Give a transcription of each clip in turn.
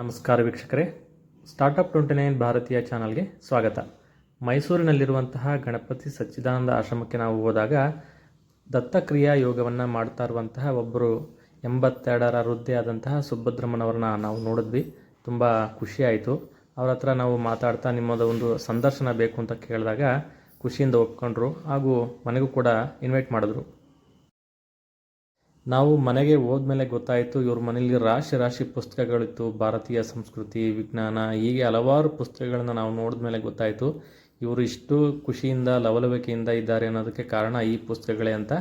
ನಮಸ್ಕಾರ ವೀಕ್ಷಕರೇ. Startup twenty nine ಭಾರತೀಯ ಚಾನಲ್ಗೆ ಸ್ವಾಗತ. ಮೈಸೂರಿನಲ್ಲಿರುವಂತಹ ಗಣಪತಿ ಸಚ್ಚಿದಾನಂದ ಆಶ್ರಮಕ್ಕೆ ನಾವು ಹೋದಾಗ ದತ್ತಕ್ರಿಯಾ ಯೋಗವನ್ನು ಮಾಡ್ತಾ ಇರುವಂತಹ ಒಬ್ಬರು ಎಂಬತ್ತೆರಡರ ವೃದ್ಧಿ ಆದಂತಹ ಸುಭದ್ರಮ್ಮನವ್ರನ್ನ ನಾವು ನೋಡಿದ್ವಿ. ತುಂಬ ಖುಷಿಯಾಯಿತು ಅವ್ರ ಹತ್ರ ನಾವು ಮಾತಾಡ್ತಾ ನಿಮ್ಮದು ಒಂದು ಸಂದರ್ಶನ ಬೇಕು ಅಂತ ಕೇಳಿದಾಗ ಖುಷಿಯಿಂದ ಒಪ್ಕೊಂಡ್ರು ಹಾಗೂ ಮನೆಗೂ ಕೂಡ ಇನ್ವೈಟ್ ಮಾಡಿದ್ರು. ನಾವು ಮನೆಗೆ ಹೋದ್ಮೇಲೆ ಗೊತ್ತಾಯಿತು ಇವ್ರ ಮನೇಲಿ ರಾಶಿ ರಾಶಿ ಪುಸ್ತಕಗಳಿತ್ತು, ಭಾರತೀಯ ಸಂಸ್ಕೃತಿ, ವಿಜ್ಞಾನ, ಹೀಗೆ ಹಲವಾರು ಪುಸ್ತಕಗಳನ್ನ ನಾವು ನೋಡಿದ ಮೇಲೆ ಗೊತ್ತಾಯಿತು ಇವರು ಇಷ್ಟು ಖುಷಿಯಿಂದ, ಲವಲವಿಕೆಯಿಂದ ಇದ್ದಾರೆ ಅನ್ನೋದಕ್ಕೆ ಕಾರಣ ಈ ಪುಸ್ತಕಗಳೇ ಅಂತ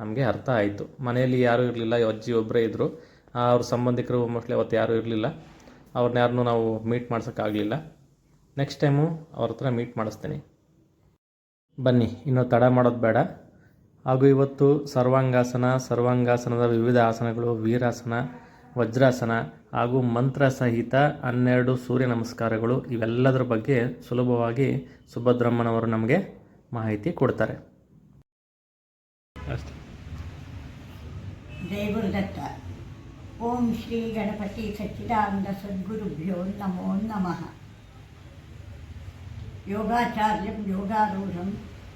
ನಮಗೆ ಅರ್ಥ ಆಯಿತು. ಮನೆಯಲ್ಲಿ ಯಾರೂ ಇರಲಿಲ್ಲ, ಅಜ್ಜಿ ಒಬ್ಬರೇ ಇದ್ದರು ಅವ್ರ ಸಂಬಂಧಿಕರು ಮೋಸ್ಟ್ಲಿ ಅವತ್ತು ಯಾರೂ ಇರಲಿಲ್ಲ. ಅವ್ರನ್ನ ಯಾರನ್ನೂ ನಾವು ಮೀಟ್ ಮಾಡ್ಸೋಕ್ಕಾಗಲಿಲ್ಲ. ನೆಕ್ಸ್ಟ್ ಟೈಮು ಅವ್ರ ಹತ್ರ ಮೀಟ್ ಮಾಡಿಸ್ತೀನಿ. ಬನ್ನಿ, ಇನ್ನೂ ತಡ ಮಾಡೋದು ಬೇಡ. ಹಾಗೂ ಇವತ್ತು ಸರ್ವಾಂಗಾಸನ ಸರ್ವಾಂಗಾಸನದ ವಿವಿಧ ಆಸನಗಳು ವೀರಾಸನ ವಜ್ರಾಸನ ಹಾಗೂ ಮಂತ್ರ ಸಹಿತ ಹನ್ನೆರಡು ಸೂರ್ಯ ನಮಸ್ಕಾರಗಳು ಇವೆಲ್ಲದರ ಬಗ್ಗೆ ಸುಲಭವಾಗಿ ಸುಭದ್ರಮ್ಮನವರು ನಮಗೆ ಮಾಹಿತಿ ಕೊಡ್ತಾರೆ. ಅಷ್ಟೇ. ಗುರುದತ್ತ ಓಂ ಶ್ರೀ ಗಣಪತಿ ಸಚ್ಚಿದಾನಂದ ಸದ್ಗುರುಭ್ಯೋ ನಮೋ ನಮಃ. ಯೋಗಾಚಾರ್ಯಂ ಯೋಗಾರೂಢಂ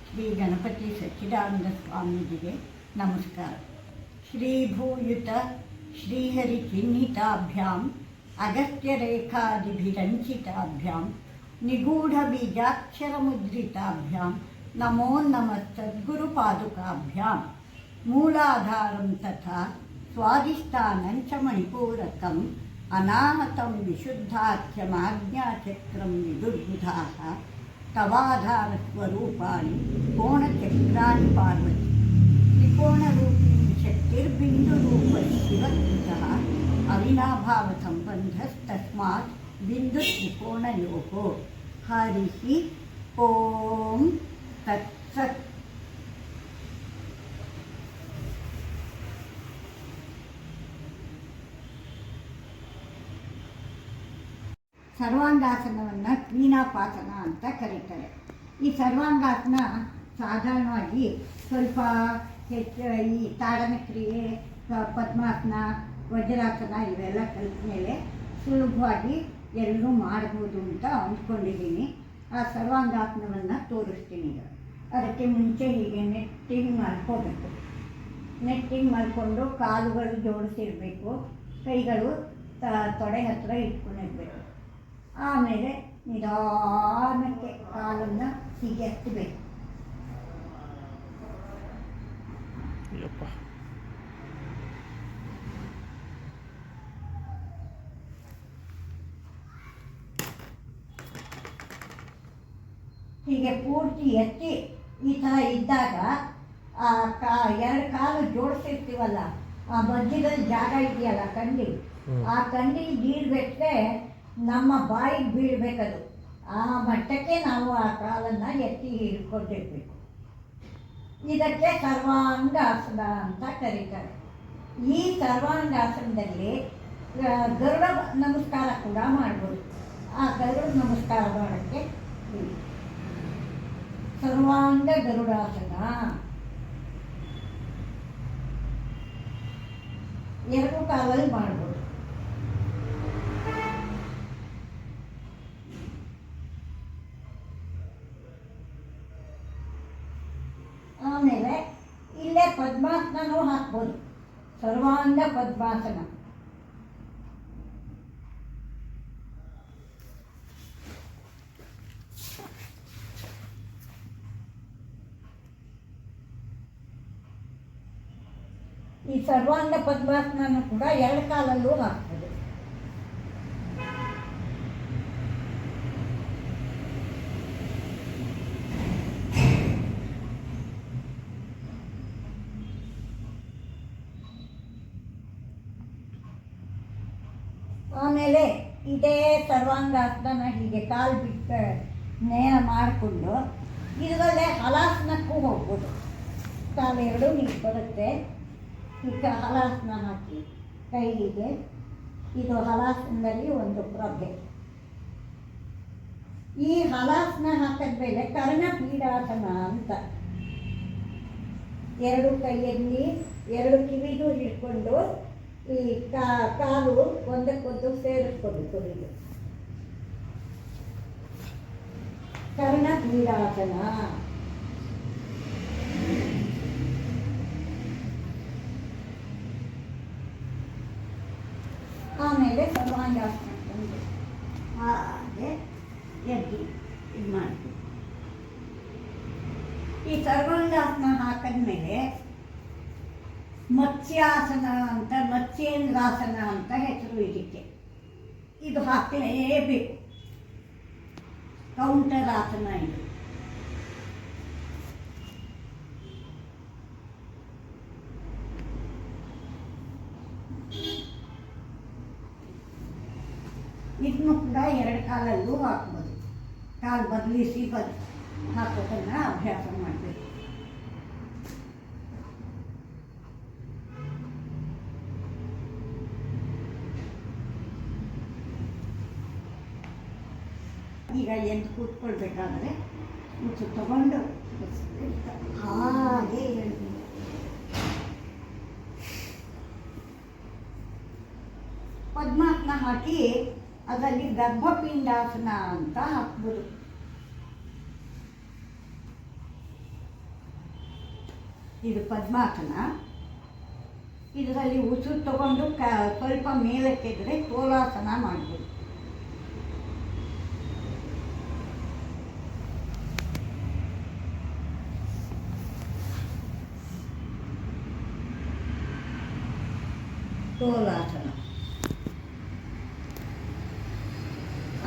ಶ್ರೀ ಗಣಪತಿ ಸಚ್ಚಿದಾನಂದ ಸ್ವಾಮೀಜಿಗೆ ನಮಸ್ಕಾರ ಶ್ರೀಭೂಯುತ ಶ್ರೀಹರಿ ಚಿಹ್ನಿತಾಭ್ಯಾಂ ಅಗಸ್ತ್ಯರೇಖಾದಿಭಿರಂಚಿತಾಭ್ಯಾಂ ನಿಗೂಢಬೀಜಾಕ್ಷರಮುದ್ರಿತಾಭ್ಯಾಂ ನಮೋ ನಮಃ ಸದ್ಗುರುಪಾದುಕಾಭ್ಯಾಂ ಮೂಲಾಧಾರಂ ತಥಾ ಸ್ವಾದಿಷ್ಠಾನಂ ಚ ಮಣಿಪೂರಕಂ ಅನಾಹತಂ तवाधार तवाधारस्वरूपाणि कोणचक्राणि पार्वति। त्रिकोणरूपिणी शक्तिर्बिन्दुरूपशिवस्थितः अविनाभावसम्बन्धस्तस्मात् बिन्दुत्रिकोणयोः। हरिः ॐ तत्सत् ಸರ್ವಾಂಗಾಸನವನ್ನು ಕ್ರೀನಾಪಾಸನ ಅಂತ ಕರೀತಾರೆ. ಈ ಸರ್ವಾಂಗಾಸನ ಸಾಧಾರಣವಾಗಿ ಸ್ವಲ್ಪ ಹೆಚ್ಚು ಈ ತಾಡನ ಕ್ರಿಯೆ ಪದ್ಮಾಸನ, ವಜ್ರಾಸನ ಇವೆಲ್ಲ ಕಲಿತ ಮೇಲೆ ಸುಲಭವಾಗಿ ಎಲ್ಲರೂ ಮಾಡ್ಬೋದು ಅಂತ ಅಂದ್ಕೊಂಡಿದ್ದೀನಿ. ಆ ಸರ್ವಾಂಗಾಸನವನ್ನು ತೋರಿಸ್ತೀನಿ ಈಗ. ಅದಕ್ಕೆ ಮುಂಚೆ ಹೀಗೆ ನೆಟ್ಟಿಂಗ್ ಮಾಡ್ಕೋಬೇಕು. ನೆಟ್ಟಿಂಗ್ ಮಾಡಿಕೊಂಡು ಕಾಲುಗಳು ಜೋಡಿಸಿರಬೇಕು. ಕೈಗಳು ತೊಡೆ ಹತ್ತಿರ ಇಟ್ಕೊಂಡಿರ್ಬೇಕು. ಆಮೇಲೆ ನಿಧಾನಕ್ಕೆ ಕಾಲನ್ನು ಹೀಗೆ ಎತ್ತಬೇಕು. ಹೀಗೆ ಪೂರ್ತಿ ಎತ್ತಿ ಈ ಥರ ಇದ್ದಾಗ ಆ ಕಾ ಎರಡು ಕಾಲು ಜೋಡಿಸಿರ್ತೀವಲ್ಲ ಆ ಮಧ್ಯದಲ್ಲಿ ಜಾಗ ಇದೆಯಲ್ಲ ಕಂಡಿ. ಆ ಕಂಡಿ ಬೀಳ್ಬೇಕ್ರೆ ನಮ್ಮ ಬಾಯಿಗೆ ಬೀಳಬೇಕದು. ಆ ಮಟ್ಟಕ್ಕೆ ನಾವು ಆ ಕಾಲನ್ನು ಎತ್ತಿ ಹಿಡ್ಕೊಂಡಿರ್ಬೇಕು. ಇದಕ್ಕೆ ಸರ್ವಾಂಗಾಸನ ಅಂತ ಕರೀತಾರೆ. ಈ ಸರ್ವಾಂಗಾಸನದಲ್ಲಿ ಗರುಡ ನಮಸ್ಕಾರ ಕೂಡ ಮಾಡ್ಬೋದು. ಆ ಗರುಡ ನಮಸ್ಕಾರ ಮಾಡೋಕ್ಕೆ. ಸರ್ವಾಂಗ ಗರುಡಾಸನ. ಎರಡು ಕಾಲಲ್ಲಿ ಮಾಡ್ಬೋದು ಆಮೇಲೆ ಇಲ್ಲೇ ಪದ್ಮಾಸನನೂ ಹಾಕ್ಬೋದು ಸರ್ವಾಂಗ ಪದ್ಮಾಸನ ಈ ಸರ್ವಾಂಗ ಪದ್ಮಾಸನನು ಕೂಡ ಎರಡು ಕಾಲಲ್ಲೂ ಹಾಕ್ಬೋದು ಆಮೇಲೆ ಇದೇ ಸರ್ವಾಂಗಾಸನ ಹೀಗೆ ಕಾಲು ಬಿಟ್ಟು ನೇಯ ಮಾಡಿಕೊಂಡು ಇದರಲ್ಲೇ ಹಲಾಸನಕ್ಕೂ ಹೋಗ್ಬೋದು. ಎರಡು ಹೀಗೆ ಬರುತ್ತೆ. ಈಗ ಹಲಾಸನ ಹಾಕಿ ಕೈಗೆ ಇದು ಹಲಾಸನದಲ್ಲಿ ಒಂದು ಪ್ರಭೆ ಈ ಹಲಾಸನ ಹಾಕಿದ್ಮೇಲೆ ಕರ್ಣಪೀಡಾಸನ ಅಂತ ಎರಡು ಕೈಯಲ್ಲಿ ಎರಡು ಕಿವಿದು ಹಿಡ್ಕೊಂಡು ಈ ಕಾಲು ಒಂದಕ್ಕೊಂದು ಸೇರಿಸ್ಕೊಂಡು ಇದು. ಕರ್ಣಪೀಡಾಸನ ಆಮೇಲೆ ಸರ್ವಾಂಗಾಸನ ಬಂದು ಹಾಗೆ ಎದ್ದು ಇದು ಮಾಡ್ತೀವಿ ಈ ಸರ್ವಾಂಗಾಸನ ಹಾಕಿದ್ಮೇಲೆ ಮತ್ಸ್ಯಾಸನ ಅಂತ ಮತ್ಸ್ಯೇಂದ್ರಾಸನ ಅಂತ ಹೆಸರು ಇದಕ್ಕೆ ಇದು ಹಾಕಲೇಬೇಕು ಕೌಂಟರ್ ಆಸನ ಇದು ಇದನ್ನು ಕೂಡ ಎರಡು ಕಾಲಲ್ಲೂ ಹಾಕ್ಬೋದು ಕಾಲು ಬದಲಿಸಿ ಬದ್ ಹಾಕೋದನ್ನ ಅಭ್ಯಾಸ ಮಾಡಬೇಕು ಈಗ ಎದ್ದು ಕೂತ್ಕೊಳ್ಬೇಕಾದ್ರೆ ಮುಚ್ಚು ತಗೊಂಡು ಹಾಗೆ ಹೇಳ್ತೀನಿ. ಪದ್ಮಾತ್ನ ಹಾಕಿ ಅದರಲ್ಲಿ ಗರ್ಭಪಿಂಡಾಸನ ಅಂತ ಹಾಕ್ಬೋದು. ಇದು ಪದ್ಮಾಸನ. ಇದರಲ್ಲಿ ಉಸಿರು ತಗೊಂಡು ಕ, ಸ್ವಲ್ಪ ಮೇಲಕ್ಕೆದ್ರೆ ಕೋಲಾಸನ ಮಾಡ್ಬೋದು ಕೋಲಾಸನ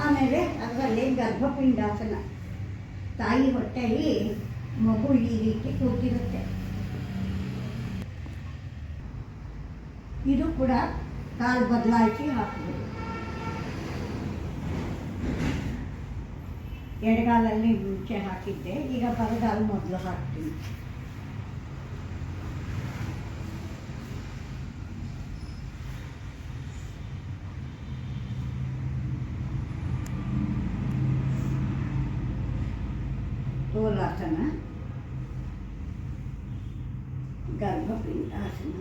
ಆಮೇಲೆ ಅದರಲ್ಲಿ ಗರ್ಭಪಿಂಡಾಸನ ತಾಯಿ ಹೊಟ್ಟೆಯಲ್ಲಿ ಮಗು ಈ ರೀತಿ ಕೂತಿರುತ್ತೆ. ಇದು ಕೂಡ ಕಾಲು ಬದಲಾಯಿಸಿ ಹಾಕಬಹುದು ಎಡಗಾಲಲ್ಲಿ ಮುಂಚೆ ಹಾಕಿದ್ದೆ, ಈಗ ಬರಗಾಲ ಮೊದಲು ಹಾಕ್ತೀನಿ. ಕೋಲಾಸನ ಗರ್ಭಪಿಂಡಾಸನ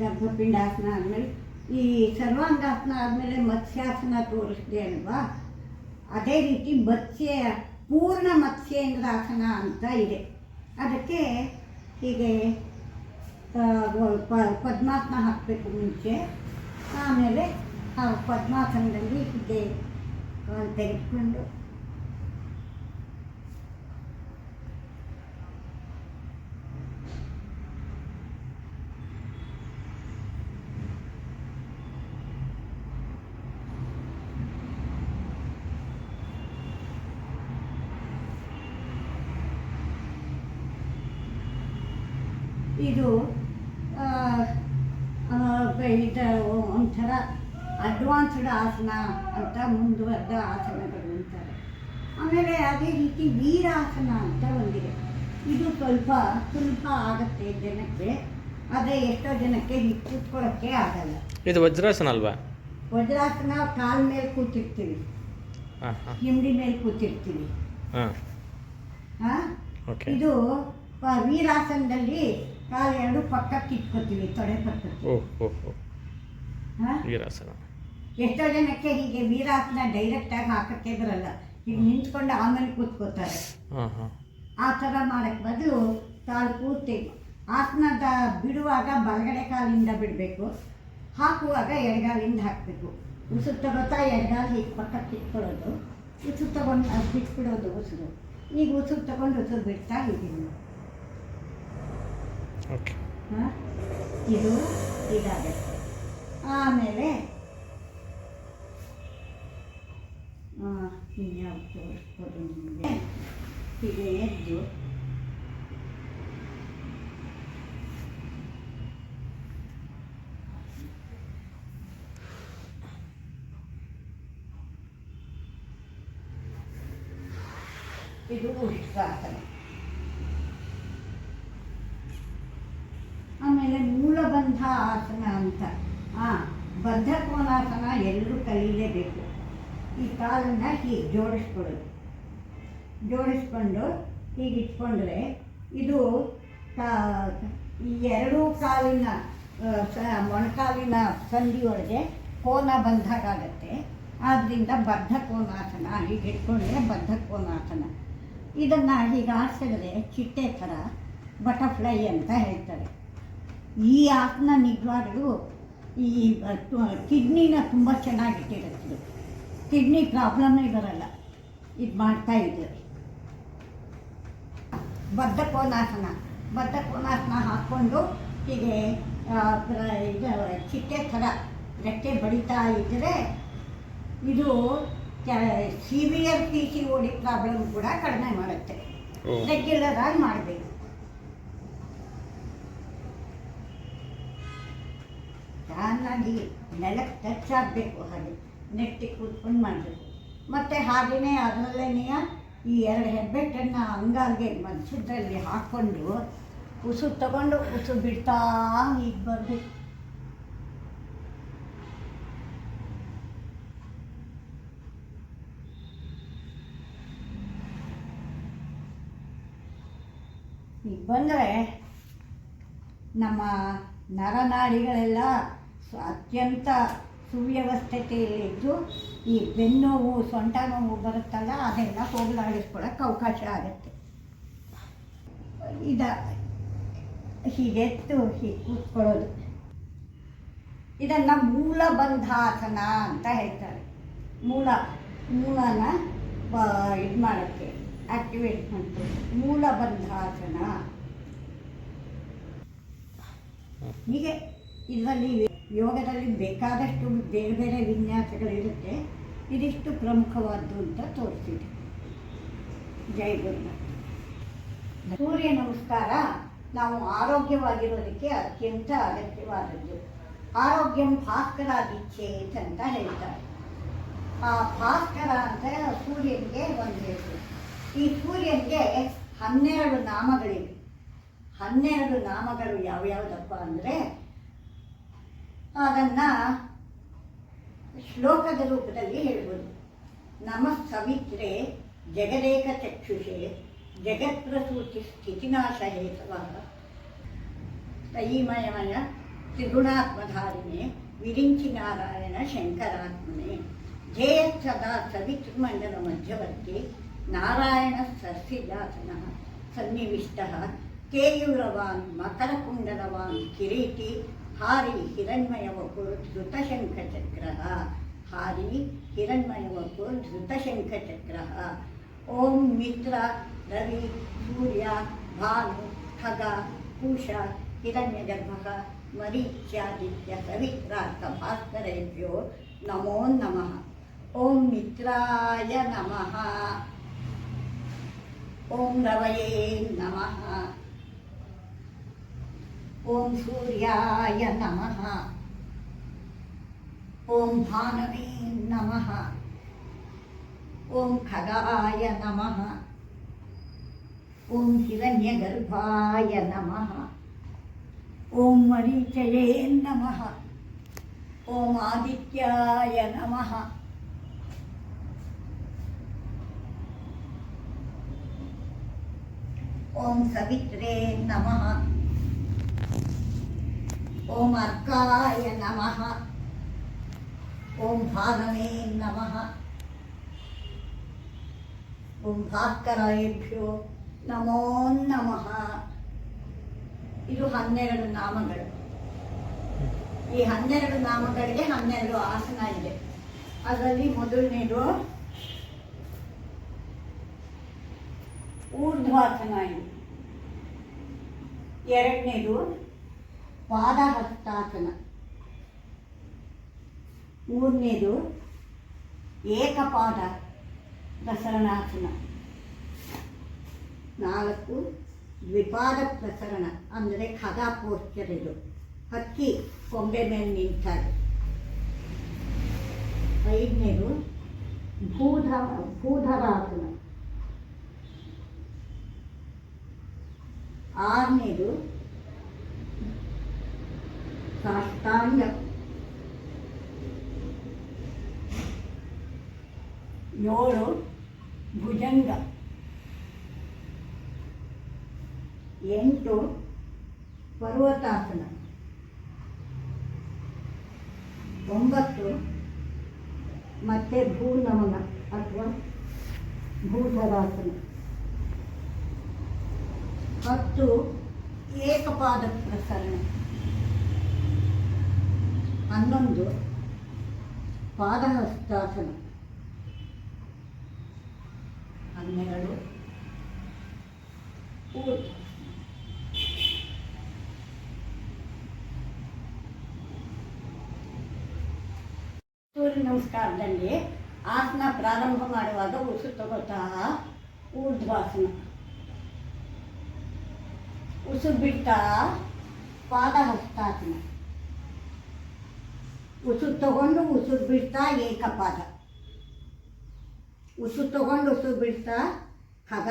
ಗರ್ಭಪಿಂಡಾಸನ ಆದಮೇಲೆ ಈ ಸರ್ವಾಂಗಾಸನ ಆದಮೇಲೆ ಮತ್ಸ್ಯಾಸನ ತೋರಿಸಿದೆ ಅಲ್ವಾ ಅದೇ ರೀತಿ ಮತ್ಸ್ಯ ಪೂರ್ಣ ಮತ್ಸ್ಯೇಂದ್ರಾಸನ ಅಂತ ಇದೆ ಅದಕ್ಕೆ ಹೀಗೆ ಆ, ವ- ಪ- ಪದ್ಮಾಸನ ಹಾಕಬೇಕು ಮುಂಚೆ. ಆಮೇಲೆ ಆ ಪದ್ಮಾಸನದಲ್ಲಿ ಹೀಗೆ ತೆಗೆದುಕೊಂಡು. ಇದು ಆ, ಆ, ಇದು ಒಂಥರ ಅಡ್ವಾನ್ಸ್ಡ್ ಆಸನ ಅಂತ ಮುಂದುವರೆದ ಆಸನಗಳು ಅಂತಾರೆ. ಆಮೇಲೆ ಅದೇ ರೀತಿ ವೀರಾಸನ ಅಂತ ಒಂದಿದೆ. ಇದು ಸ್ವಲ್ಪ ಸ್ವಲ್ಪ ಆಗುತ್ತೆ ಜನಕ್ಕೆ ಅದೇ ಎಷ್ಟೋ ಜನಕ್ಕೆ ಕೂತ್ಕೊಳ್ಳೋಕ್ಕೆ ಆಗಲ್ಲ. ಇದು ವಜ್ರಾಸನ ಅಲ್ವಾ? ವಜ್ರಾಸನ ಕಾಲ್ ಮೇಲೆ ಕೂತಿರ್ತೀವಿ. ಹಿಂಡಿ ಮೇಲೆ ಕೂತಿರ್ತೀವಿ. ಇದು ವೀರಾಸನದಲ್ಲಿ ಕಾಲು ಎರಡು ಪಕ್ಕಕ್ಕೆ. ಇಟ್ಕೋತೀವಿ ತೊಡೆ ಪಕ್ಕಕ್ಕೆ ವೀರಾಸನ. ಎಷ್ಟೋ ಜನಕ್ಕೆ ಹೀಗೆ ವೀರಾಸನ ಡೈರೆಕ್ಟಾಗಿ ಹಾಕಕ್ಕೆ ಬರಲ್ಲ. ಈಗ ನಿಂತ್ಕೊಂಡು ಆಮೇಲೆ ಕೂತ್ಕೋತಾರೆ ಆ ಥರ ಮಾಡಕ್ಕೆ ಬದಲು ಕಾಲು ಪೂರ್ತಿ ಆಸನದ ಬಿಡುವಾಗ ಬಲಗಡೆ ಕಾಲಿಂದ ಬಿಡಬೇಕು. ಹಾಕುವಾಗ ಎಡಗಾಲಿಂದ ಹಾಕಬೇಕು. ಉಸಿರು ತಗೋತಾ ಎಡಗಾಲು ಹೀಗೆ ಪಕ್ಕಕ್ಕೆ ಇಟ್ಕೊಳ್ಳೋದು. ಉಸಿರು ತಗೊಂಡು ಅದು ಬಿಟ್ಬಿಡೋದು ಉಸಿರು. ಈಗ ಉಸಿರು ತಗೊಂಡು ಉಸಿರು ಬಿಡ್ತಾ ಇದ್ದೀನಿ. ಹಾಂ? ಇದು ಇದಾಗುತ್ತೆ. ಆಮೇಲೆ ಇನ್ಯಾವ್ದು ತೋರಿಸ್ಬೋದು ನಿಮಗೆ? ಹೀಗೆ ಎದ್ದು ಇದು ಉಷ್ಟ್ರಾಸನ ಆಮೇಲೆ ಮೂಲಬಂಧ ಆಸನ ಅಂತ. ಹಾಂ ಬದ್ಧ ಕೋನಾಸನ ಎಲ್ಲರೂ ಕಲೀಲೇಬೇಕು ಈ ಕಾಲನ್ನ ಹೀಗೆ ಜೋಡಿಸ್ಕೊಳ್ಳೋದು ಜೋಡಿಸ್ಕೊಂಡು ಹೀಗೆ ಇಟ್ಕೊಂಡ್ರೆ ಇದು ಈ ಎರಡೂ ಕಾಲಿನ ಮೊಣಕಾಲಿನ ಸಂಧಿಯೊಳಗೆ ಕೋನ ಬಂದಾಗತ್ತೆ ಆದ್ದರಿಂದ ಬದ್ಧ ಕೋನಾಸನ ಹೀಗೆ ಇಟ್ಕೊಂಡ್ರೆ ಬದ್ಧ ಕೋನಾಸನ ಇದನ್ನು ಹೀಗೆ ಆಡಿಸಿದ್ರೆ ಚಿಟ್ಟೆ ಥರ ಬಟರ್ಫ್ಲೈ ಅಂತ ಹೇಳ್ತಾರೆ. ಈ ಆಸನ ನಿಜವಾಗ್ಲೂ ಈ ಕಿಡ್ನಿನ ತುಂಬ ಚೆನ್ನಾಗಿಟ್ಟಿರುತ್ತೆ ಕಿಡ್ನಿ ಪ್ರಾಬ್ಲಮ್ಮೇ ಬರಲ್ಲ. ಇದು ಮಾಡ್ತಾ ಇದ್ರೆ ಬದ್ಧ ಕೋನಾಸನ ಬದ್ಧ ಕೋನಾಸನ ಹಾಕ್ಕೊಂಡು ಹೀಗೆ ಇದು ಚಿಟ್ಟೆ ಥರ ರೆಕ್ಕೆ ಬಡಿತಾ ಇದ್ದರೆ ಇದು severe P C O D problem ಕೂಡ ಕಡಿಮೆ ಮಾಡುತ್ತೆ. ರೆಗ್ಯುಲರ್ ಆಗಿ ಮಾಡಬೇಕು. ಚೆನ್ನಾಗಿ ನೆಲಕ್ಕೆ ಟಚ್ ಆಗಬೇಕು ಹಾಗೆ. ನೆಟ್ಟಿ ಕೂತ್ಕೊಂಡು ಮಾಡಬೇಕು. ಮತ್ತು ಹಾಗೆಯೇ ಅದರಲ್ಲೇನೆಯ ಈ ಎರಡು ಹೆಬ್ಬೆಟ್ಟನ್ನು ಹಂಗಾಗೆ ಮಧ್ಯದಲ್ಲಿ ಹಾಕ್ಕೊಂಡು ಉಸು ತಗೊಂಡು ಉಸು ಬಿಡ್ತಾ ಈಗ ಬರಬೇಕು. ಈಗ ಬಂದರೆ ನಮ್ಮ ನರನಾಡಿಗಳೆಲ್ಲ ಅತ್ಯಂತ ಸುವ್ಯವಸ್ಥತೆಯಲ್ಲಿದ್ದು ಈ ಬೆನ್ನೋವು ಸೊಂಟ ನೋವು ಬರುತ್ತಲ್ಲ, ಅದೆಲ್ಲ ಹೋಗಲಾಡಿಸ್ಕೊಳಕ್ಕೆ ಅವಕಾಶ ಆಗುತ್ತೆ. ಇದ, ಹೀಗೆತ್ತು ಹೀಗೆ ಕೂತ್ಕೊಳ್ಳೋದು. ಇದನ್ನು ಮೂಲಬಂಧಾಸನ ಅಂತ ಹೇಳ್ತಾರೆ. ಮೂಲ, ಮೂಲನ ಇದು ಮಾಡೋಕ್ಕೆ ಆಕ್ಟಿವೇಟ್ ಮಾಡ್ತಾರೆ ಮೂಲಬಂಧಾಸನ ಹೀಗೆ, ಇದರಲ್ಲಿ ಯೋಗದಲ್ಲಿ ಬೇಕಾದಷ್ಟು ಬೇರೆ ಬೇರೆ ವಿನ್ಯಾಸಗಳಿರುತ್ತೆ. ಇದಿಷ್ಟು ಪ್ರಮುಖವಾದ್ದು ಅಂತ ತೋರಿಸಿದೆ. ಜೈ ಗುರುನಾಥ್. ಸೂರ್ಯ ನಮಸ್ಕಾರ. ನಾವು ಆರೋಗ್ಯವಾಗಿರೋದಕ್ಕೆ ಅತ್ಯಂತ ಅಗತ್ಯವಾದದ್ದು. ಆರೋಗ್ಯಂ ಭಾಸ್ಕರಾದಿಚ್ಛೇತ್ ಅಂತ ಹೇಳ್ತಾರೆ. ಆ ಭಾಸ್ಕರ ಅಂತ ಸೂರ್ಯನಿಗೆ ಒಂದು ಈ ಸೂರ್ಯನಿಗೆ ಹನ್ನೆರಡು ನಾಮಗಳಿವೆ. ಹನ್ನೆರಡು ನಾಮಗಳು ಯಾವ್ಯಾವುದಪ್ಪ ಅಂದರೆ ಅದನ್ನು ಶ್ಲೋಕದ ರೂಪದಲ್ಲಿ ಹೇಳ್ಬೋದು ನಮಃ ಸವಿತ್ರೆ ಜಗದೇಕ ಚಕ್ಷುಷೆ ಜಗತ್ಪ್ರಸೂತಿ ಸ್ಥಿತಿನಾಶ ಹೇತವ ತ್ರಯೀಮಯಮಯ ತ್ರಿಗುಣಾತ್ಮಧಾರಿಣೆ ವಿರಿಂಚಿ ನಾರಾಯಣ ಶಂಕರಾತ್ಮನೆ ಧ್ಯೇಯ ಸದಾ ಸವಿತೃಮಂಡಲ ಮಧ್ಯವರ್ತಿ ನಾರಾಯಣ ಸಸ್ಯಜಾತನ ಸನ್ನಿವಿಷ್ಟ ಕೇಯೂರವಾನ್ ಮಕರಕುಂಡಲವಾನ್ ಕಿರೀಟಿ ಹಾರಿ ಹಿರಣ್ಮಯವಪುರ್ ಧೃತಶಂಖಚಕ್ರ ಹಾರಿ ಹಿರಣ್ಮಯವಪುರ್ ಧೃತಶಂಖಚಕ್ರ ಓಂ ಮಿತ್ರ ರವಿ ಸೂರ್ಯ ಭಾನು ಖಗ ಕೂಶ ಹಿರಣ್ಯಗರ್ಭ ಮರೀಚ್ಯಾದಿತ್ಯ ಸವಿತ್ರಾರ್ಥ ಭಾಸ್ಕರೇಭ್ಯೋ ನಮೋ ನಮಃ ಓಂ ಮಿತ್ರಾಯ ನಮಃ ಓಂ ರವಯೇ ನಮಃ ಓಂ ಸೂರ್ಯಾಯ ನಮಃ ಓಂ ಭಾನವೇ ನಮಃ ಓಂ ಖಗಾಯ ನಮಃ ಓಂ ಹಿರಣ್ಯಗರ್ಭಾಯ ನಮಃ ಓಂ ಮರೀಚಯೇ ನಮಃ ಓಂ ಆದಿತ್ಯಾಯ ನಮಃ ಓಂ ಸವಿತ್ರೆ ನಮಃ ಓಂ ಅರ್ಕಾಯ ನಮಃ ಓಂ ಭಾಗವೇ ನಮಃ ಓಂ ಭಾಸ್ಕರಾಯೇಭ್ಯೋ ನಮೋ ನಮಃ ಇದು ಹನ್ನೆರಡು ನಾಮಗಳು. ಈ ಹನ್ನೆರಡು ನಾಮಗಳಿಗೆ ಹನ್ನೆರಡು ಆಸನ ಇದೆ. ಅದರಲ್ಲಿ ಮೊದಲನೇದು ಊರ್ಧ್ವಾಸನ ಇದೆ. ಎರಡನೇದು ಪಾದಹಸ್ತಾಸನ ಮೂರನೇದು ಏಕಪಾದ ಪ್ರಸರಣಾಸನ ನಾಲ್ಕು ದ್ವಿಪಾದ ಪ್ರಸರಣ ಅಂದರೆ ಖಗ ಪೋಸ್ಚರ್ ಇದು ಹಕ್ಕಿ ಕೊಂಬೆ ಮೇಲೆ ನಿಂತಾಗ ಐದನೇದು ಭೂಧ ಭೂಧರಾಸನ ಆರನೇದು ಕಾಷ್ಟಾಯ ಏಳು ಭುಜಂಗ ಎಂಟು ಪರ್ವತಾಸನ ಒಂಬತ್ತು ಮತ್ತೆ ಭೂ ನಮನ ಅಥವಾ ಭೂಧರಾಸನ ಹತ್ತು ಏಕಪಾದ ಪ್ರಸರಣ ಹನ್ನೊಂದು ಪಾದಹಸ್ತಾಸನ. ಹನ್ನೆರಡು ಸೂರ್ಯ ನಮಸ್ಕಾರದಲ್ಲಿ ಆಸನ ಪ್ರಾರಂಭ ಮಾಡುವಾಗ ಉಸಿರು ತಗೋತಾ ಊರ್ಧ್ವಾಸನ. ಉಸಿರು ಬಿಡ್ತಾ ಪಾದಹಸ್ತಾಸನ. ಉಸಿರು ತಗೊಂಡು ಉಸಿರು ಬಿಡ್ತಾ ಏಕಪಾದ ಉಸಿರು ತಗೊಂಡು ಉಸಿರು ಬಿಡ್ತಾ ಹಗ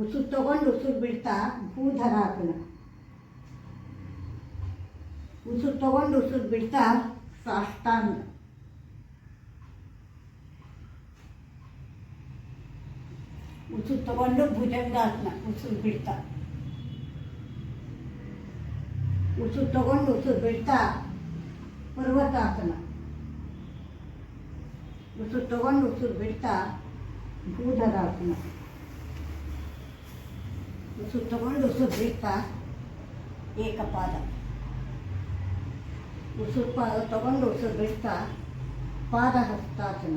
ಉಸಿರು ತಗೊಂಡು ಉಸಿರು ಬಿಡ್ತಾ ಭೂಧರಾಸನ ಉಸಿರು ತಗೊಂಡು ಉಸಿರು ಬಿಡ್ತಾ ಸಾಷ್ಟಾಂಗ ಉಸಿರು ತಗೊಂಡು ಭುಜಂಗಾಸನ ಉಸಿರು ಬಿಡ್ತಾ ಉಸಿರು ತಗೊಂಡು ಉಸಿರು ಬಿಡ್ತಾ ಪರ್ವತಾಸನ. ಉಸಿರು ತಗೊಂಡು ಉಸಿರು ಬಿಡ್ತಾ ಭೂಧರಾಸನ ಉಸಿರು ತಗೊಂಡು ಉಸಿರು ಬಿಡ್ತಾ ಏಕಪಾದ. ಉಸಿರು ಪಾ ತಗೊಂಡು ಉಸಿರು ಬಿಡ್ತಾ ಪಾದಹಸ್ತಾಸನ.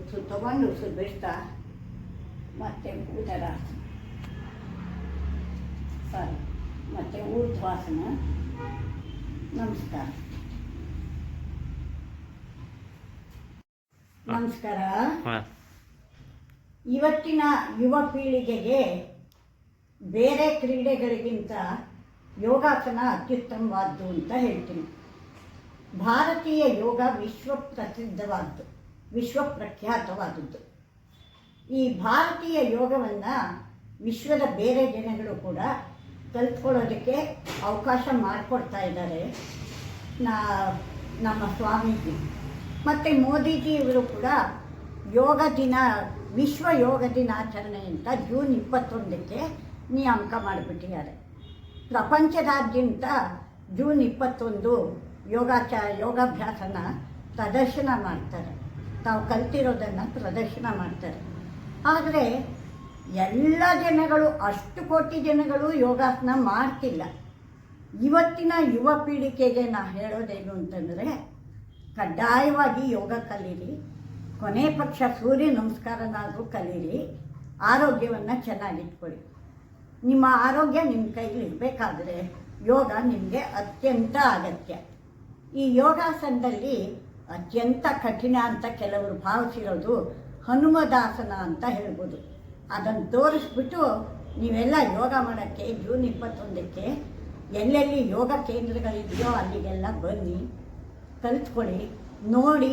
ಉಸಿರು ತಗೊಂಡು ಉಸಿರು ಬಿಡ್ತಾ ಮತ್ತೆ ಭೂಧರಾಸನ ಸಾರಿ ಮತ್ತೆ ಊರ್ಧ್ವಾಸನ ನಮಸ್ಕಾರ. ನಮಸ್ಕಾರ. ಇವತ್ತಿನ ಯುವ ಪೀಳಿಗೆಗೆ ಬೇರೆ ಕ್ರೀಡೆಗಳಿಗಿಂತ ಯೋಗಾಸನ ಅತ್ಯುತ್ತಮವಾದ್ದು ಅಂತ ಹೇಳ್ತೀನಿ. ಭಾರತೀಯ ಯೋಗ ವಿಶ್ವ ಪ್ರಸಿದ್ಧವಾದ್ದು ವಿಶ್ವ ಪ್ರಖ್ಯಾತವಾದದ್ದು. ಈ ಭಾರತೀಯ ಯೋಗವನ್ನು ವಿಶ್ವದ ಬೇರೆ ಜನಗಳು ಕೂಡ ಕಲ್ತ್ಕೊಳ್ಳೋದಕ್ಕೆ ಅವಕಾಶ ಮಾಡಿಕೊಡ್ತಾ ಇದ್ದಾರೆ ನಾ, ನಮ್ಮ ಸ್ವಾಮೀಜಿ. ಮತ್ತು ಮೋದಿಜಿಯವರು ಕೂಡ ಯೋಗ ದಿನ, ವಿಶ್ವ ಯೋಗ ದಿನಾಚರಣೆ ಅಂತ ಜೂನ್ ಇಪ್ಪತ್ತೊಂದಕ್ಕೆ ನಿಯಾಮಕ ಮಾಡಿಬಿಟ್ಟಿದ್ದಾರೆ. ಪ್ರಪಂಚದಾದ್ಯಂತ ಜೂನ್ ಇಪ್ಪತ್ತೊಂದು ಯೋಗಾಚ, ಯೋಗಾಭ್ಯಾಸನ ಪ್ರದರ್ಶನ ಮಾಡ್ತಾರೆ. ತಾವು ಕಲ್ತಿರೋದನ್ನು ಪ್ರದರ್ಶನ ಮಾಡ್ತಾರೆ. ಆದರೆ ಎಲ್ಲ ಜನಗಳು, ಅಷ್ಟು ಕೋಟಿ ಜನಗಳು ಯೋಗಾಸನ ಮಾಡ್ತಿಲ್ಲ. ಇವತ್ತಿನ ಯುವ ಪೀಳಿಗೆಗೆ ನಾ ಹೇಳೋದೇನು ಅಂತಂದರೆ, ಕಡ್ಡಾಯವಾಗಿ ಯೋಗ ಕಲೀರಿ, ಕೊನೆ ಪಕ್ಷ ಸೂರ್ಯ ನಮಸ್ಕಾರನಾದರೂ ಕಲೀರಿ, ಆರೋಗ್ಯವನ್ನು ಚೆನ್ನಾಗಿಟ್ಕೊಳ್ಳಿ. ನಿಮ್ಮ ಆರೋಗ್ಯ ನಿಮ್ಮ ಕೈಲಿ ಇರಬೇಕಾದ್ರೆ ಯೋಗ ನಿಮಗೆ ಅತ್ಯಂತ ಅಗತ್ಯ. ಈ ಯೋಗಾಸನದಲ್ಲಿ ಅತ್ಯಂತ ಕಠಿಣ ಅಂತ ಕೆಲವರು ಭಾವಿಸಿರೋದು ಹನುಮದಾಸನ ಅಂತ ಹೇಳ್ಬೋದು. ಅದನ್ನು ತೋರಿಸ್ಬಿಟ್ಟು ನೀವೆಲ್ಲ ಯೋಗ ಮಾಡೋಕ್ಕೆ, ಜೂನ್ ಇಪ್ಪತ್ತೊಂದಕ್ಕೆ ಎಲ್ಲೆಲ್ಲಿ ಯೋಗ ಕೇಂದ್ರಗಳಿದೆಯೋ ಅಲ್ಲಿಗೆಲ್ಲ ಬನ್ನಿ, ಕಲಿತ್ಕೊಳ್ಳಿ, ನೋಡಿ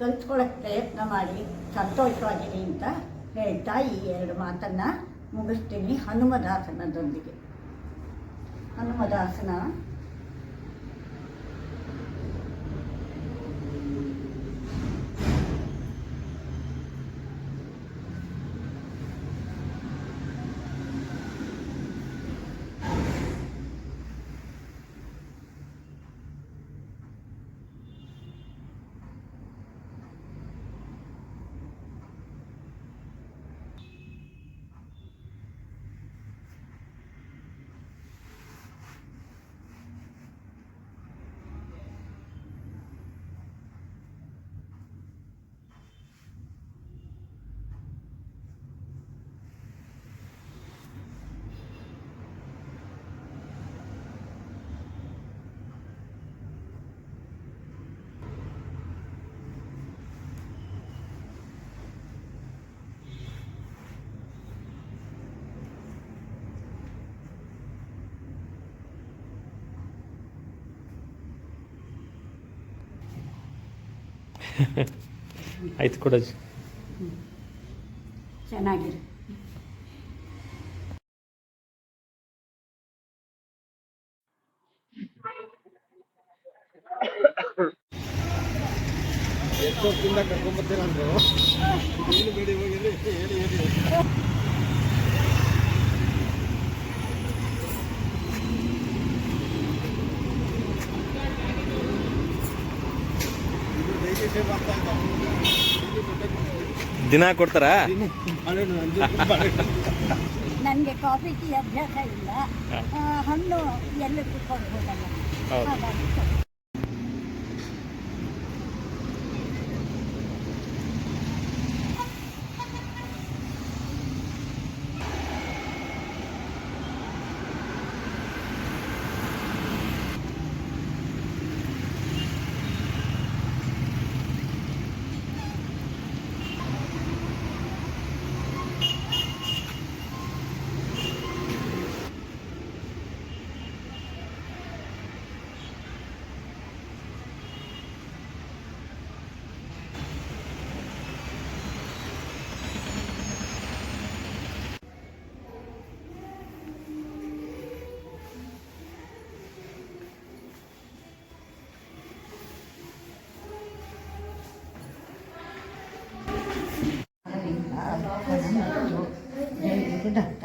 ಕಲಿತ್ಕೊಳ್ಳೋಕ್ಕೆ ಪ್ರಯತ್ನ ಮಾಡಿ, ಸಂತೋಷವಾಗಿರಿ ಅಂತ ಹೇಳ್ತಾ ಈ ಎರಡು ಮಾತನ್ನು ಮುಗಿಸ್ತೀನಿ ಹನುಮದಾಸನದೊಂದಿಗೆ. ಹನುಮದಾಸನ ಆಯ್ತು ಕೊಡಜ್ಜಿ ದಿನ ಕೊಡ್ತಾರ? ನನಗೆ ಕಾಫಿ ಟೀ ಅಭ್ಯಾಸ ಇಲ್ಲ. ಹಣ್ಣು ಎಲ್ಲಕ್ಕೂ ಕೊಡ್ಬೋದಲ್ಲ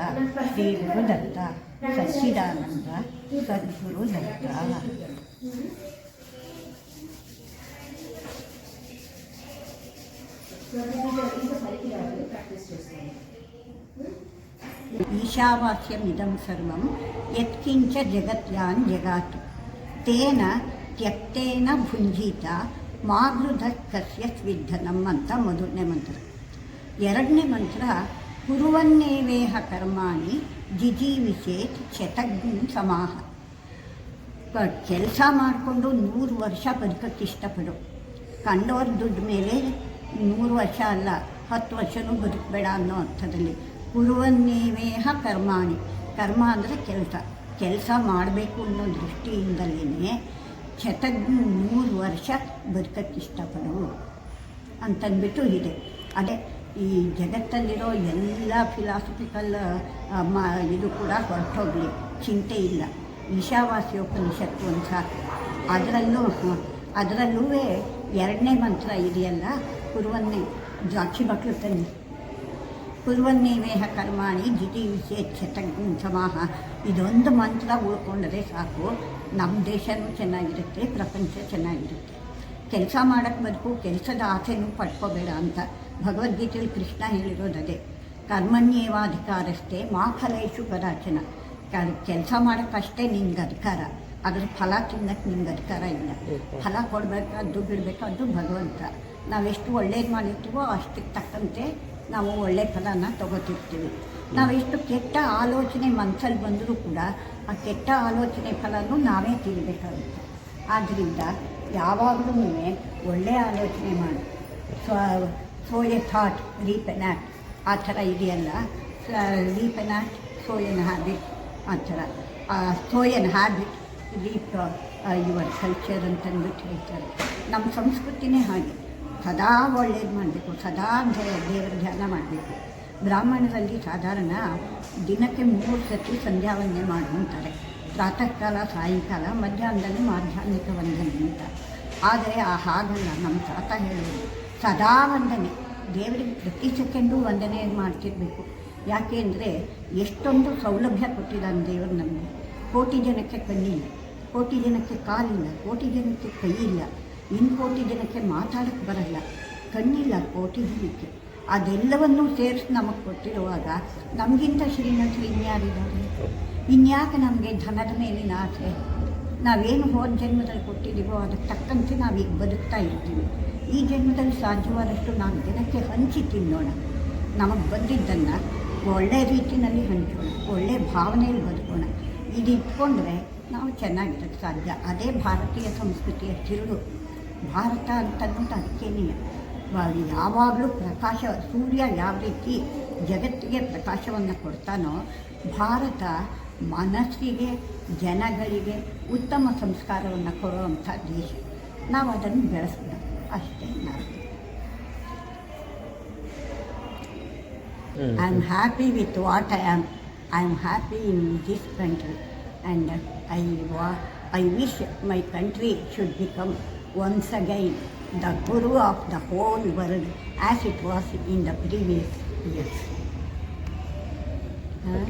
ಗುರುದತ್ತ ಶ್ರೀ ಗುರುದತ್ತ ಸಚ್ಚಿದಾನಂದ ಸದ್ಗುರು ದತ್ತ ಈಶಾವಾಸ್ಯಮಿದಂ ಸರ್ವಂ ಯತ್ಕಿಂಚ ಜಗತ್ಯಾನ್ ಜಗಾತು ತೇನ ತ್ಯಕ್ತೇನ ಭುಂಜೀತ ಮಾಗೃಧ ಕಸ್ಯ ಸ್ವಿಧನಂ ಅಂತ ಮೊದಲನೇ ಮಂತ್ರ ಎರಡನೇ ಮಂತ್ರ ಕುರುವನ್ನೇವೇಹ ಕರ್ಮಾಣಿ ಜಿಜೀವಿಸೇತ್ ಶತಜ್ಞ ಸಮಾಹ ಕೆಲಸ ಮಾಡಿಕೊಂಡು ನೂರು ವರ್ಷ ಬದುಕಕ್ಕೆ ಇಷ್ಟಪಡು ಕಂಡವ್ರ ದುಡ್ಡು ಮೇಲೆ ನೂರು ವರ್ಷ ಅಲ್ಲ, ಹತ್ತು ವರ್ಷನೂ ಬದುಕಬೇಡ ಅನ್ನೋ ಅರ್ಥದಲ್ಲಿ ಕುರುವನ್ನೇವೇಹ ಕರ್ಮಾಣಿ. ಕರ್ಮ ಅಂದರೆ ಕೆಲಸ. ಕೆಲಸ ಮಾಡಬೇಕು ಅನ್ನೋ ದೃಷ್ಟಿಯಿಂದಲೇ ಶತಜ್ಞ ನೂರು ವರ್ಷ ಬದುಕಕ್ಕೆ ಇಷ್ಟಪಡು ಅಂತಂದ್ಬಿಟ್ಟು ಇದೆ. ಅದೇ ಈ ಜಗತ್ತಲ್ಲಿರೋ ಎಲ್ಲ ಫಿಲಾಸಫಿಕಲ್ ಇದು ಕೂಡ ಹೊರಟೋಗಲಿ. ಚಿಂತೆ ಇಲ್ಲ. ಈಶಾವಾಸ್ಯೋಪನಿಷತ್ತು ಸಾಕು ಅದರಲ್ಲೂ ಅದರಲ್ಲೂ ಎರಡನೇ ಮಂತ್ರ ಇದೆಯಲ್ಲ? ಕುರುವನ್ನೇ, ದ್ರಾಕ್ಷಿ ಮಕ್ಕಳು ತನ್ನಿ. ಕುರುವನ್ನೇವೇಹ ಕರ್ಮಾಣಿ ವಿಶೇಷತಜ್ಞ ಸಮಾಹ ಇದೊಂದು ಮಂತ್ರ ಉಳ್ಕೊಂಡ್ರೆ ಸಾಕು. ನಮ್ಮ ದೇಶನೂ ಚೆನ್ನಾಗಿರುತ್ತೆ, ಪ್ರಪಂಚ ಚೆನ್ನಾಗಿರುತ್ತೆ. ಕೆಲಸ ಮಾಡೋಕ್ಕೆ ಬದುಕು ಕೆಲಸದ ಆಸೆನೂ ಪಡ್ಕೋಬೇಡ ಅಂತ. ಭಗವದ್ಗೀತೆಯಲ್ಲಿ ಕೃಷ್ಣ ಹೇಳಿರೋದು ಅದೇ. ಕರ್ಮಣ್ಯೇವಾಧಿಕಾರಷ್ಟೇ ಮಾ ಫಲೇಶು ಕದಾಚನ ಕೆಲಸ ಮಾಡೋಕ್ಕಷ್ಟೇ ನಿನ್ಗೆ ಅಧಿಕಾರ. ಅದ್ರ ಫಲ ತಿನ್ನಕ್ಕೆ ನಿಮ್ಗೆ ಅಧಿಕಾರ ಇಲ್ಲ. ಫಲ ಕೊಡಬೇಕಾದ್ದು ಬಿಡಬೇಕಾದ್ದು ಭಗವಂತ. ನಾವೆಷ್ಟು ಒಳ್ಳೇದು ಮಾಡಿರ್ತೀವೋ ಅಷ್ಟಕ್ಕೆ ತಕ್ಕಂತೆ ನಾವು ಒಳ್ಳೆ ಫಲನ ತಗೋತಿರ್ತೀವಿ. ನಾವೆಷ್ಟು ಕೆಟ್ಟ ಆಲೋಚನೆ ಮನಸ್ಸಲ್ಲಿ ಬಂದರೂ ಕೂಡ ಆ ಕೆಟ್ಟ ಆಲೋಚನೆ ಫಲನೂ ನಾವೇ ತಿನ್ನಬೇಕಾಗುತ್ತೆ ಆದ್ದರಿಂದ ಯಾವಾಗಲೂ ಒಳ್ಳೆಯ ಆಲೋಚನೆ ಮಾಡು. ಸ್ವ sow a thought reap an act ಆ ಥರ ಇದೆಯಲ್ಲ? Reap an act sow an habit ಆ ಥರ. Sow an habit reap your culture ಅಂತಂದ್ಬಿಟ್ಟು ಹೇಳ್ತಾರೆ. ನಮ್ಮ ಸಂಸ್ಕೃತಿನೇ ಹಾಗೆ. ಸದಾ ಒಳ್ಳೇದು ಮಾಡಬೇಕು, ಸದಾ ದೇವರ ಧ್ಯಾನ ಮಾಡಬೇಕು. ಬ್ರಾಹ್ಮಣರಲ್ಲಿ ಸಾಧಾರಣ ದಿನಕ್ಕೆ ಮೂರು ಸತಿ ಸಂಧ್ಯಾ ವಂದನೆ ಮಾಡುವಂತಾರೆ. ಕಾಲ ಸಾಯಂಕಾಲ, ಮಧ್ಯಾಹ್ನದಲ್ಲಿ ಮಾಧ್ಯಾಹ್ನಿಕ ವಂದನೆ ಅಂತ. ಆದರೆ ಆ ಹಾಗಲ್ಲ, ನಮ್ಮ ತಾತ ಹೇಳೋದು. ಸದಾ ವಂದನೆ. ದೇವರಿಗೆ ಪ್ರತಿ ಸೆಕೆಂಡು ವಂದನೆ ಮಾಡ್ತಿರ್ಬೇಕು. ಯಾಕೆ ಅಂದರೆ ಎಷ್ಟೊಂದು ಸೌಲಭ್ಯ ಕೊಟ್ಟಿದ್ದಾನೆ ದೇವರು ನಮಗೆ. ಕೋಟಿ ಜನಕ್ಕೆ ಕಣ್ಣಿಲ್ಲ, ಕೋಟಿ ಜನಕ್ಕೆ ಕಾಲಿಲ್ಲ, ಕೋಟಿ ಜನಕ್ಕೆ ಕೈ ಇಲ್ಲ ಇನ್ನು ಕೋಟಿ ಜನಕ್ಕೆ ಮಾತಾಡಕ್ಕೆ ಬರಲ್ಲ. ಕಣ್ಣಿಲ್ಲ ಕೋಟಿ ಜನಕ್ಕೆ. ಅದೆಲ್ಲವನ್ನೂ ಸೇರಿಸಿ ನಮಗೆ ಕೊಟ್ಟಿರುವಾಗ ನಮಗಿಂತ ಶ್ರೀಮಂತರು ಇನ್ಯಾರಿದ್ದಾರೆ ಇನ್ಯಾಕೆ ನಮಗೆ ಧನದ ಮೇಲಿನ ಆಸೆ? ನಾವೇನು ಹೋದ ಜನ್ಮದಲ್ಲಿ ಕೊಟ್ಟಿದ್ದೀವೋ ಅದಕ್ಕೆ ತಕ್ಕಂತೆ ನಾವೀಗ ಬದುಕ್ತಾ ಇರ್ತೀವಿ. ಈ ಜನ್ಮದಲ್ಲಿ ಸಾಧ್ಯವಾದಷ್ಟು ನಾನು ದಿನಕ್ಕೆ ಹಂಚಿ ತಿನ್ನೋಣ. ನಮಗೆ ಬಂದಿದ್ದನ್ನು ಒಳ್ಳೆಯ ರೀತಿಯಲ್ಲಿ ಹಂಚೋಣ ಒಳ್ಳೆಯ ಭಾವನೆಯಲ್ಲಿ ಬದುಕೋಣ. ಇದು ಇಟ್ಕೊಂಡ್ರೆ ನಾವು ಚೆನ್ನಾಗಿರೋಕ್ಕೆ ಸಾಧ್ಯ. ಅದೇ ಭಾರತೀಯ ಸಂಸ್ಕೃತಿಯ ತಿರುಳು. ಭಾರತ ಅಂತಕ್ಕಂಥ ಅದಕ್ಕೇನೆ ಯಾವಾಗಲೂ ಪ್ರಕಾಶ, ಸೂರ್ಯ ಯಾವ ರೀತಿ ಜಗತ್ತಿಗೆ ಪ್ರಕಾಶವನ್ನು ಕೊಡ್ತಾನೋ, ಭಾರತ ಮನಸ್ಸಿಗೆ, ಜನಗಳಿಗೆ ಉತ್ತಮ ಸಂಸ್ಕಾರವನ್ನು ಕೊಡುವಂಥ ದೇಶ. ನಾವು ಅದನ್ನು ಬೆಳೆಸ್ಬೇಕು ಅಷ್ಟೇ ನಾವು I am happy with what I am. I am happy in this country, and I wa- I wish my country should become once again the guru of the whole world as it was in the previous years. ಹಾಂ